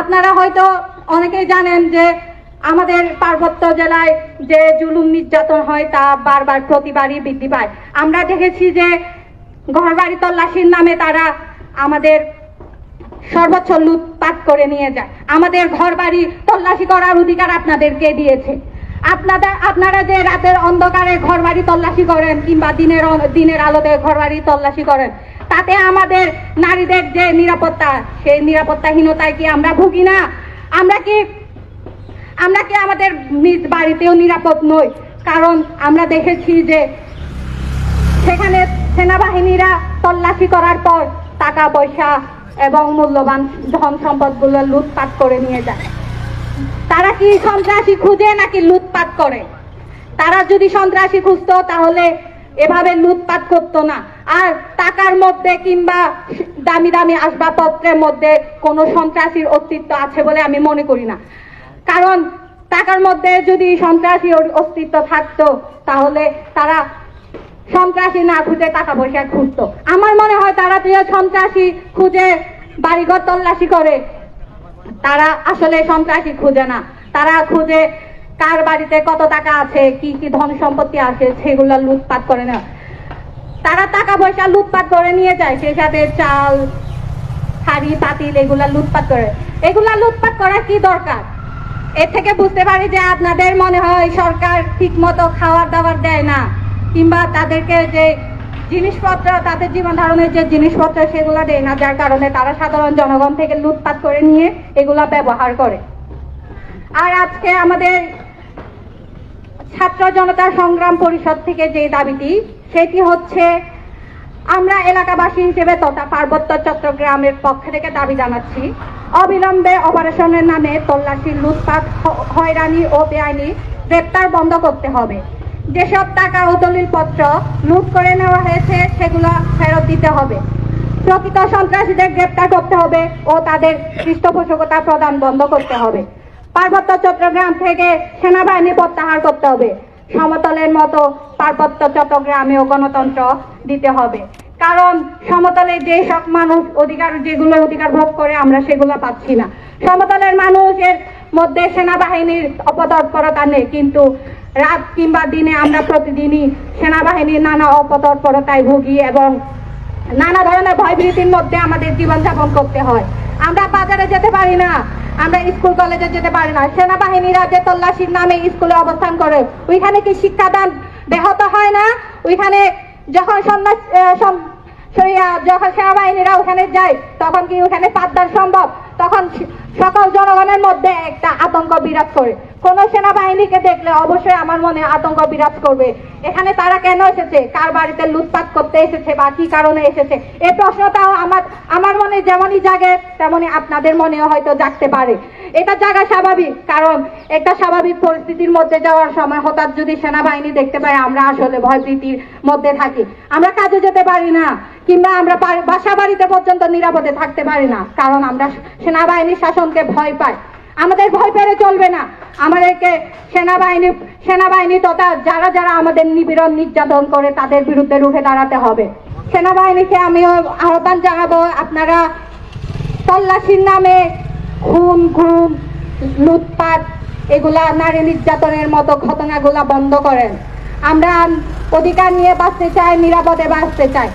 আপনারা হয়তো অনেকেই জানেন যে আমাদের পার্বত্য জেলায় যে জুলুম নির্যাতন হয়, তা বারবার প্রতিবারই বৃদ্ধি পায়। আমরা দেখেছি যে ঘরবাড়ি তল্লাশির নামে তারা আমাদের সর্বোচ্চ লুটপাট করে নিয়ে যায়। আমাদের ঘর বাড়ি তল্লাশি করার অধিকার আপনাদেরকে দিয়েছে। আপনাদের, আপনারা যে রাতের অন্ধকারে ঘর বাড়ি তল্লাশি করেন কিংবা দিনের দিনের আলোতে ঘর বাড়ি তল্লাশি করেন তাতে আমাদের নারীদের যে নিরাপত্তা, সেই নিরাপত্তাহীনতায় কি আমরা ভুগি না? আমরা কি আমরা কি আমাদের নিজ বাড়িতেও নিরাপদ নই? কারণ আমরা দেখেছি যে সেখানে সেনাবাহিনীরা তল্লাশি করার পর টাকা পয়সা এবং মূল্যবান ধন সম্পদগুলো লুটপাট করে নিয়ে যায়। তারা কি সন্ত্রাসী খুঁজে নাকি লুটপাট করে? তারা যদি সন্ত্রাসী খুঁজতো তাহলে এভাবে লুটপাট করতো না। আর টাকার মধ্যে কিংবা দামি দামি আসবাবপত্রের মধ্যে কোনো সন্ত্রাসীর অস্তিত্ব আছে বলে আমি মনে করি না। কারণ টাকার মধ্যে যদি সন্ত্রাসী অস্তিত্ব থাকতো, তাহলে তারা সন্ত্রাসী না খুঁজে টাকা পয়সা খুঁজতো। আমার মনে হয় তারা যে সন্ত্রাসী খুঁজে বাড়িঘর তল্লাশি করে। তারা আসলে সন্ত্রাসী খুঁজে না। তারা খুঁজে কার বাড়িতে কত টাকা আছে, কি কি ধন সম্পত্তি আছে, সেগুলো লুটপাট করে না। তারা টাকা পয়সা লুটপাট করে নিয়ে যায় সেই সাথে চাল, হাড়ি, পাতিল, এগুলা লুটপাট করে। এগুলা লুটপাট করা কি দরকার? এর থেকে বুঝতে পারি যে আপনাদের মনে হয় সরকার ঠিক মতো খাবার দাবার দেয় না, কিংবা তাদেরকে যে জিনিসপত্র, তাদের জীবন ধারণের যে জিনিসপত্র, সেগুলো দেয় না, যার কারণে তারা সাধারণ জনগণ থেকে লুটপাট করে নিয়ে এগুলা ব্যবহার করে। আর আজকে আমাদের ছাত্র জনতা সংগ্রাম পরিষদ থেকে যে দাবিটি, সেটি হচ্ছে আমরা এলাকাবাসী হিসেবে তথা পার্বত্য চট্টগ্রামের পক্ষ থেকে দাবি জানাচ্ছি। অবিলম্বে অপারেশনের নামে তল্লাশি, লুটপাট হয়রানি ও বেআইনি গ্রেপ্তার বন্ধ করতে হবে। যেসব টাকা ও দলিলপত্র লুট করে নেওয়া হয়েছে, সেগুলো ফেরত দিতে হবে। প্রকৃত সন্ত্রাসীদের গ্রেপ্তার করতে হবে ও তাদের পৃষ্ঠপোষকতা প্রদান বন্ধ করতে হবে। পার্বত্য চট্টগ্রাম থেকে সেনাবাহিনী প্রত্যাহার করতে হবে। সমতলের মতো পার্বত্য চট্টগ্রামেও গণতন্ত্র দিতে হবে। কারণ সমতলে যে সব মানুষ অধিকার যেগুলো অধিকার ভোগ করে, আমরা সেগুলো পাচ্ছি না। সমতলের মানুষের মধ্যে সেনাবাহিনীর অপতৎপরতা নেই, কিন্তু রাত কিংবা দিনে আমরা প্রতিদিনই সেনাবাহিনীর নানা অপতৎপরতায় ভুগি এবং নানা ধরনের ভয়ভীতির মধ্যে আমাদের জীবনযাপন করতে হয়। আমরা বাজারে যেতে পারি না। আমরা স্কুল কলেজে যেতে পারি না। সেনাবাহিনীরা যে তল্লাশির নামে স্কুলে অবস্থান করে, ওইখানে কি শিক্ষাদান ব্যাহত হয় না? ওইখানে যখন সন্ন্যাস যখন সেনাবাহিনীরা ওখানে যায়, তখন কি ওখানে পাঠদান সম্ভব? তখন সকল জনগণের মধ্যে একটা আতঙ্ক বিরাজ করে। কোন সেনাবাহিনীকে দেখলে অবশ্যই আমার মনে আতঙ্ক বিরাজ করবে। এখানে তারা কেন এসেছে? কার বাড়িতে লুটপাট করতে এসেছে বা কি কারণে এসেছে? এই প্রশ্নটাও আমার আমার মনে যেমনই জাগে, তেমনই আপনাদের মনেও হয়তো জাগতে পারে। এটা জাগা স্বাভাবিক, কারণ একটা স্বাভাবিক পরিস্থিতির মধ্যে যাওয়ার সময় হঠাৎ যদি সেনাবাহিনী দেখতে পাই আমরা আসলে ভয়ভীতির মধ্যে থাকি। আমরা কাজে যেতে পারি না। কিংবা আমরা বাসা বাড়িতে পর্যন্ত নিরাপদে থাকতে পারি না, কারণ আমরা সেনাবাহিনীর শাসনকে ভয় পাই। আমাদের ভয় পেলে চলবে না। আমাদেরকে সেনাবাহিনী সেনাবাহিনী তথা যারা যারা আমাদের নিপীড়ন নির্যাতন করে, তাদের বিরুদ্ধে রুখে দাঁড়াতে হবে। সেনাবাহিনীকে আমিও আহ্বান জানাব, আপনারা তল্লাশির নামে খুন ঘুম লুটপাট, এগুলা নারী নির্যাতনের মতো ঘটনাগুলা বন্ধ করেন। আমরা অধিকার নিয়ে বাঁচতে চাই, নিরাপদে বাঁচতে চাই।